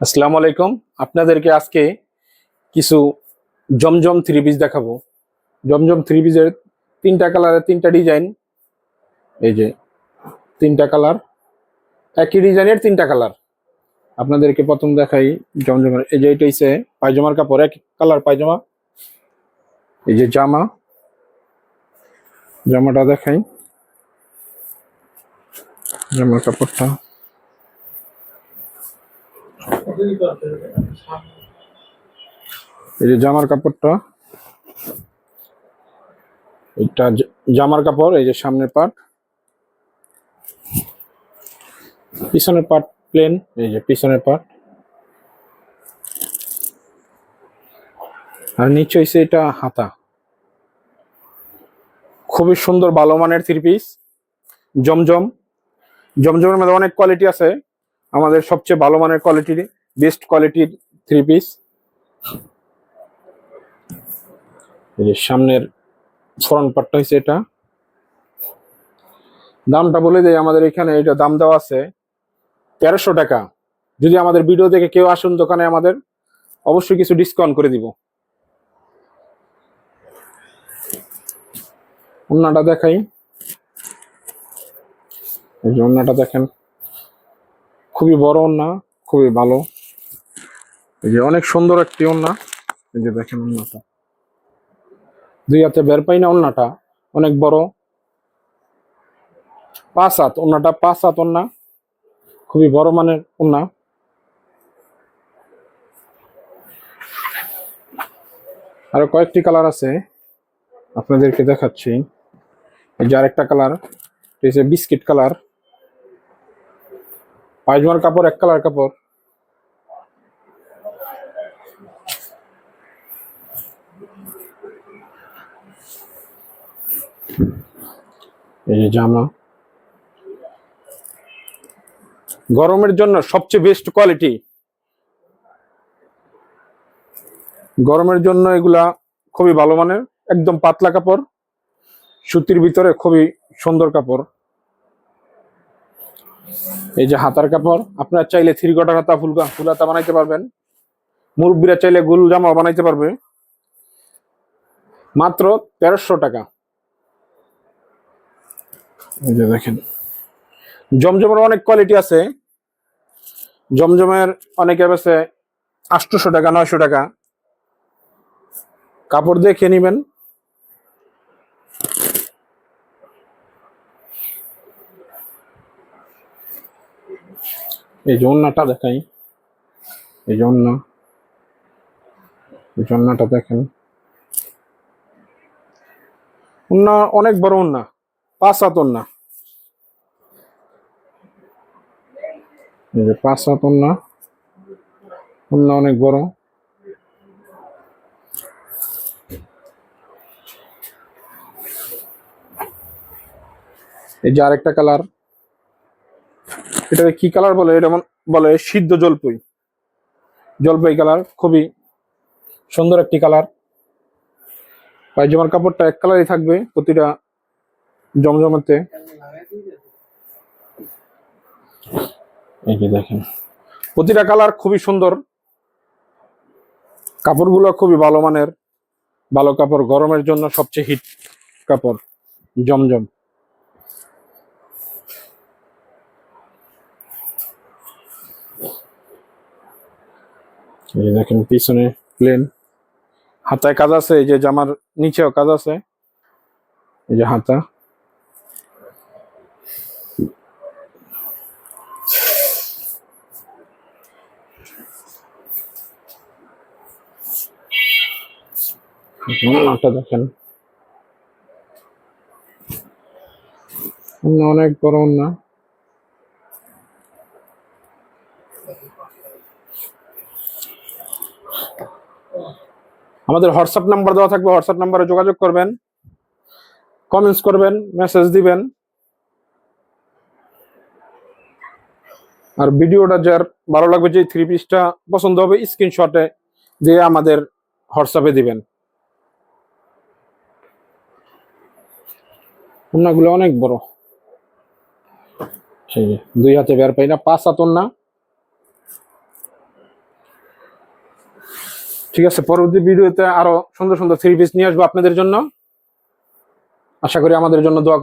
আসসালামু আলাইকুম। আপনাদেরকে আজকে কিছু জমজম থ্রি পিস দেখাবো। জমজম থ্রি পিসের তিনটা কালারের তিনটা ডিজাইন এই যে, তিনটা কালার একই ডিজাইনের তিনটা কালার আপনাদেরকে প্রথম দেখাই জমজমের। এই যে, এটা হচ্ছে পায়জামার কাপড় এক কালার পায়জামা। এই যে, জামা। জামাটা দেখাই। জামার কাপড়টা। এই যে জামার কাপড়টা, এটা জামার কাপড়, এই যে সামনের পাট। পিছনের পাট প্লেন এই যে পিছনের পাট। আর নিচে হইছে এটা হাতা। খুবই সুন্দর ভালো মানের থ্রি পিস জমজম। জমজমের মধ্যে অনেক কোয়ালিটি আছে। আমাদের সবচেয়ে ভালো মানের কোয়ালিটির বেস্ট কোয়ালিটির থ্রি পিস সামনের ফ্রন্ট পার্টটা হচ্ছে এটা। দামটা বলে দেয় আমাদের এখানে এটা দাম দেওয়া আছে তেরোশো টাকা। যদি আমাদের ভিডিও দেখে কেউ আসুন দোকানে আমাদের, অবশ্যই কিছু ডিসকাউন্ট করে দিব। অন্যটা দেখাই। অন্যটা দেখেন। খুবই বড় ওন্না খুবই ভালো। এই যে অনেক সুন্দর একটি ওন্না এই যে দেখেন ওন্নাটা দুই হাতে বের পাই না ওন্নাটা অনেক বড়। পাঁচ হাত ওন্নাটা পাঁচ হাত ওন্না খুবই বড় মানের ওন্না আরও কয়েকটি কালার আছে, আপনাদেরকে দেখাচ্ছি। এই যে আরেকটা কালার হচ্ছে বিস্কিট কালার। পায়জামার কাপড়, এক কালার কাপড়। এই যে জামা। গরমের জন্য সবচেয়ে বেস্ট কোয়ালিটি গরমের জন্য এগুলা খুবই ভালো মানের, একদম পাতলা কাপড়। সুতির ভিতরে খুবই সুন্দর কাপড়। এই যে হাতার কাপড়, আপনারা চাইলে থ্রি কটার হাতা ফুল ফুল হাতা বানাইতে পারবেন। মুরব্বীরা চাইলে গোল জামা বানাইতে পারবে। মাত্র তেরোশো টাকা। এই যে দেখেন। জমজমের অনেক কোয়ালিটি আছে। জমজমের অনেকে আছে আটশোশো টাকা, নয়শো টাকা। কাপড় দেখে নিবেন। এই ওন্নাটা দেখাই। এই যে ওন্না এই ওন্নাটা দেখেন। ওন্না অনেক বড় ওন্না। পাঁচ হাত ওন্না। এই যে পাঁচ হাত ওন্না। ওন্না অনেক বড়। এই যে আরেকটা কালার। এটাকে কি কালার বলে? এটা বলে সিদ্ধ জলপাই। জলপাই কালার খুবই সুন্দর একটি কালার পায়জামার কাপড়টা এক কালারই থাকবে প্রতিটা জমজমাতে। এই যে দেখেন, প্রতিটা কালার খুবই সুন্দর। কাপড়গুলো খুবই ভালো মানের। ভালো কাপড়, গরমের জন্য সবচেয়ে হিট কাপড়, জমজম। এই যে দেখেন, পিছনে প্লেন হাতায় কাজ আছে, এই যে জামার নিচেও কাজ আছে। এই যে হাতা। ওন্নাটা দেখেন। ওন্না অনেক বড় ওন্না আমাদের হোয়াটসঅ্যাপ নাম্বার দেওয়া থাকবে, হোয়াটসঅ্যাপ নাম্বারে যোগাযোগ করবেন কমেন্টস করবেন মেসেজ দিবেন। আর ভিডিওটা যার ভালো লাগবে, যে থ্রি পিসটা পছন্দ হবে স্ক্রিনশটে দিয়ে আমাদের হোয়াটসঅ্যাপে দিবেন। ওন্নাগুলো অনেক বড়। দুই হাতে বের পাই না, পাঁচ হাত ওন্না ঠিক আছে, পরবর্তী ভিডিওতে আরও সুন্দর সুন্দর থ্রি পিস নিয়ে আসব আপনাদের জন্য আশা করি আমাদের জন্য দোয়া।